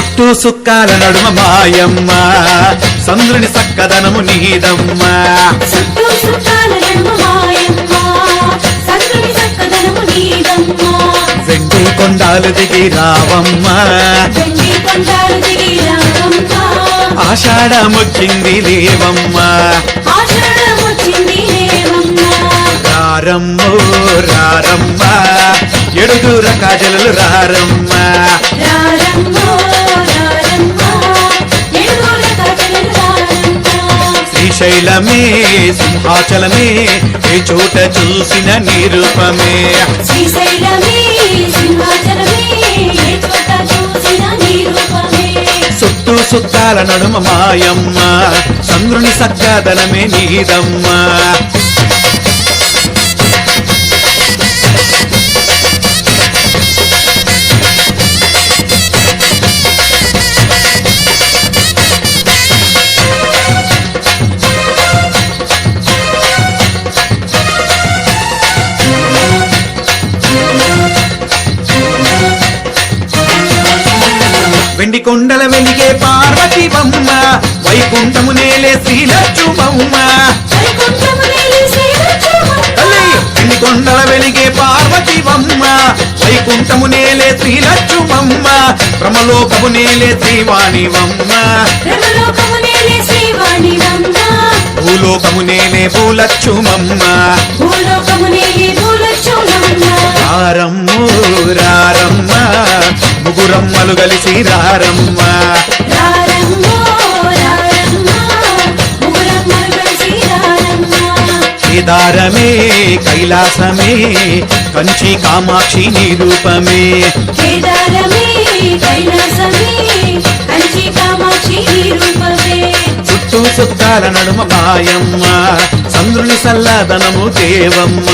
చుట్టూ సుక్కాల నడుమ మాయమ్మ. సంద్రుని సక్కదనము నీదమ్మ. వెండి కొండాలు దిగి రావమ్మ. ఆషాఢం వచ్చింది లేవమ్మ. రారమ్మో రారమ్మ. ఎడుగుర కాజలు రారమ్మ రారమ్మో. శ్రీశైలమే సింహాచలమే ఏ చోట చూసిన నిరూపమే. చుట్టూ సుత్తాల నడుమ మాయమ్మ చంద్రుని సక్కదనమే నీదమ్మ. వెండి కొండల వెలిగే పార్వతి బొమ్మ వైకుంఠము నేలే శ్రీలక్ష్మమ్మ. తల్లి వెండి కొండల వెలిగే పార్వతి బొమ్మ వైకుంఠము నేలే బ్రహ్మలోకము నేలే శ్రీవాణివమ్మ బ్రహ్మలోకము నీలి శ్రీవాణివమ్మ. భూలోకము నేలే భూలక్ష్మమ్మ భూలోకము నీలి భూలక్ష్మమ్మ. రారమ్ము రారమ్మ ముగురమ్మలు కలిసి రారమ్మ. కేదారమే కైలాసమే కంచి కామాక్షి నిరూపమే. కేదారమే కైలాసమే కంచి కామాక్షి నీ రూపమే చుట్టూ చుట్టాల నడుమ మాయమ్మ చంద్రుని సల్లదనము దేవమ్మ.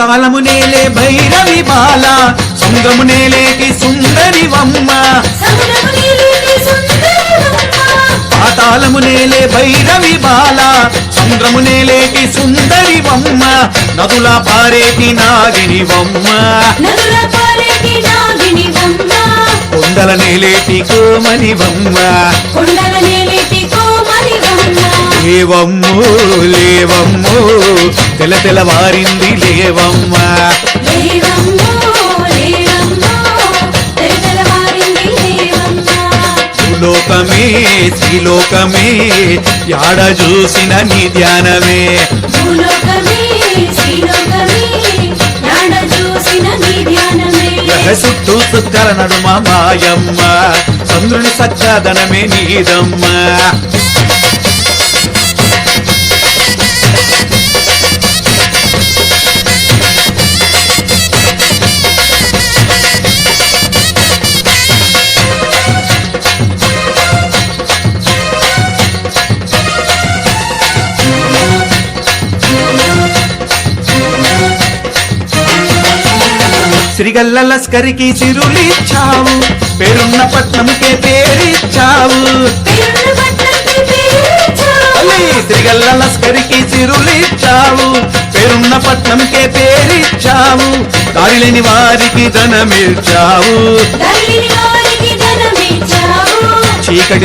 పాతాళము నేలే భైరవి బాల శృంగము నేలేకి సుందరి వమ్మ సముద్రము నీలిని సుందరమ్మ. పాతాళము నేలే భైరవి బాల నేలేకి సుందరి వమ్మ నదుల పారేటి నాగిని వమ్మ. కొండల నేలేటి కోమని వమ్మ కొండల నేలేటి. లేవమ్ము లేవమ్ము. తెల తెలవారింది లేవమ్మ. భూలోకమే శ్రీలోకమే యాడ చూసిన నీ ధ్యానమే. చుట్టూ సుక్కల నడుమ మాయమ్మ. చంద్రుని సక్కదనమే నీదమ్మ. శ్రీగల్ల లస్కరికి సిరులిచ్చావు పేరున్న పట్నంకే పేరిచ్చావు. శ్రీగల్ల లస్కరికి సిరులిచ్చావు పేరున్న పట్నంకే పేరిచ్చావు. దారిలేని వారికి ధనమిచ్చావు. చీకటి